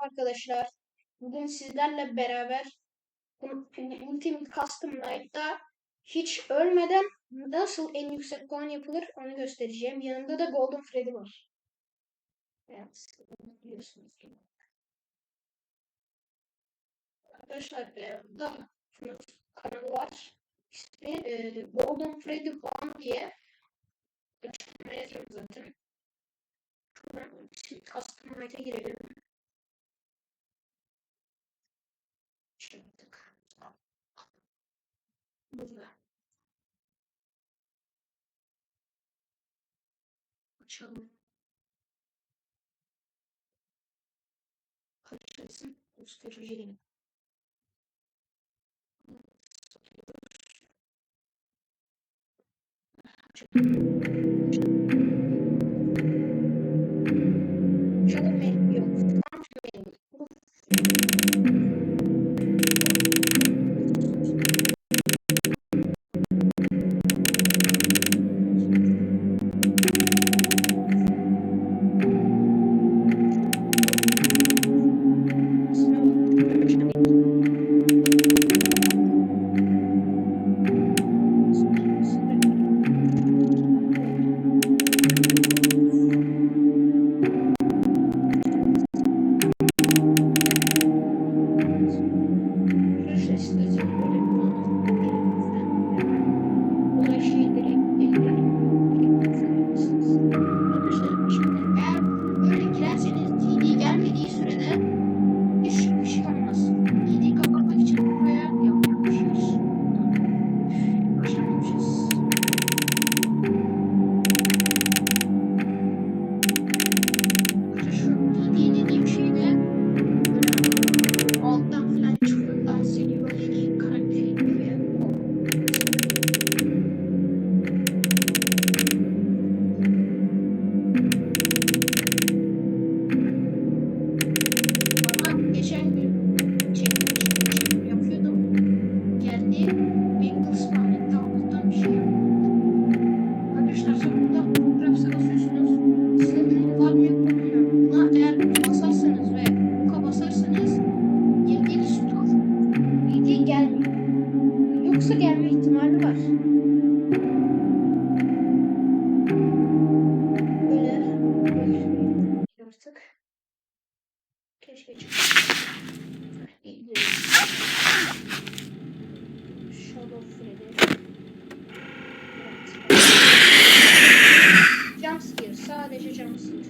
arkadaşlar. Bugün sizlerle beraber Ultimate Custom Night'ta hiç ölmeden nasıl en yüksek puan yapılır onu göstereceğim. Yanımda da Golden Freddy var. Evet, biliyorsunuz ki. Arkadaşlar e, da kanalı var. İsmi e, Golden Freddy One diye açıklamaya zaten. Şuradan Custom Night'a girelim. Çıktık. Burada. Açalım. Açılsın. Göstereceğim. Açalım Jumpscare. Sadece jumpscare.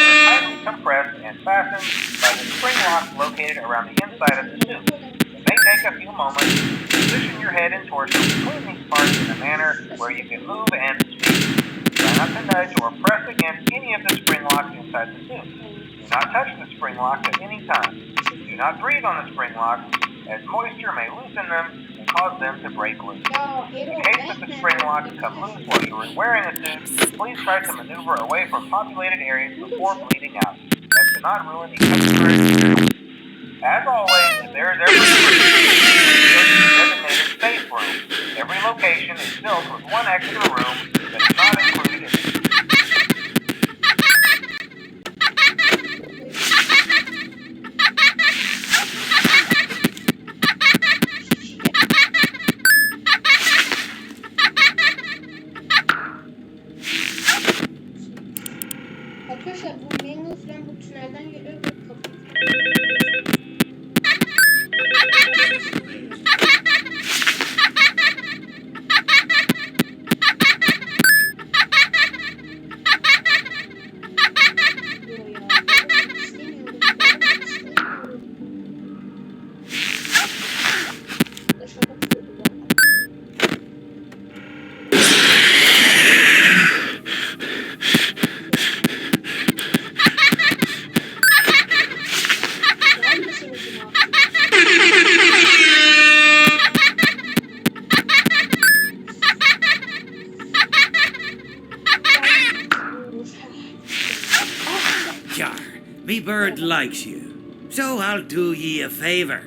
compressed and fastened by the spring lock located around the inside of the suit. It may take a few moments to position your head and torso between these parts in a manner where you can move and speak. Try not to nudge or press against any of the spring locks inside the suit. Do not touch the spring lock at any time. Do not breathe on the spring locks, as moisture may loosen them cause them to break loose. In case that the spring locks come loose while you are wearing a suit, please try to maneuver away from populated areas before bleeding out, as to not ruin the customer experience. As always, if there is ever a designated safe room. Every location is built with one extra room that is not Arkadaşlar bu Mangle falan bu tünelden geliyor ve. Me bird likes you, so I'll do ye a favor.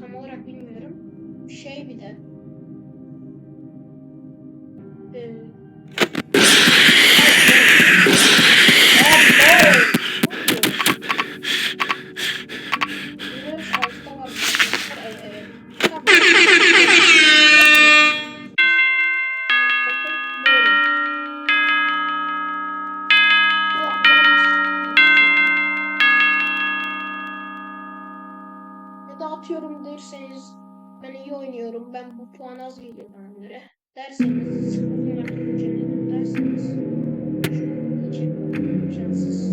Tam olarak bilmiyorum. Şey bir de. İyi oynuyorum. Ben bu puan az geliyor bana göre. Derseniz inceledim derseniz şu iyice şanssız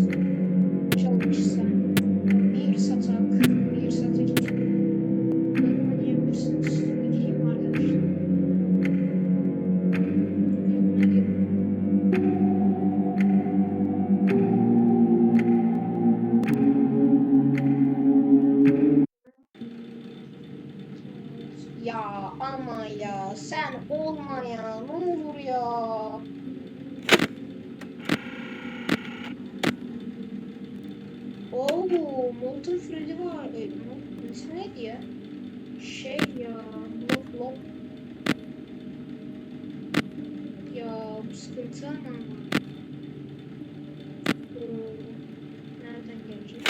Oo, Molten Freddy var. E, ismi neydi ya? Şey ya, Blok Blok. Ya bu sıkıntı ama. Nereden gelecek?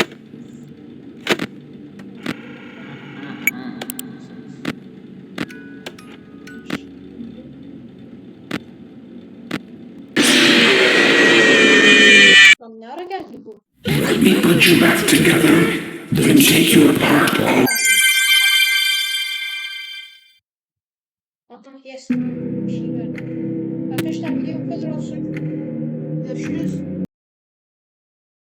Lan ne ara geldi bu? Let me put you back together, then take you apart Aha yes. Bir şey verdi. Arkadaşlar video bu kadar olsun. Görüşürüz.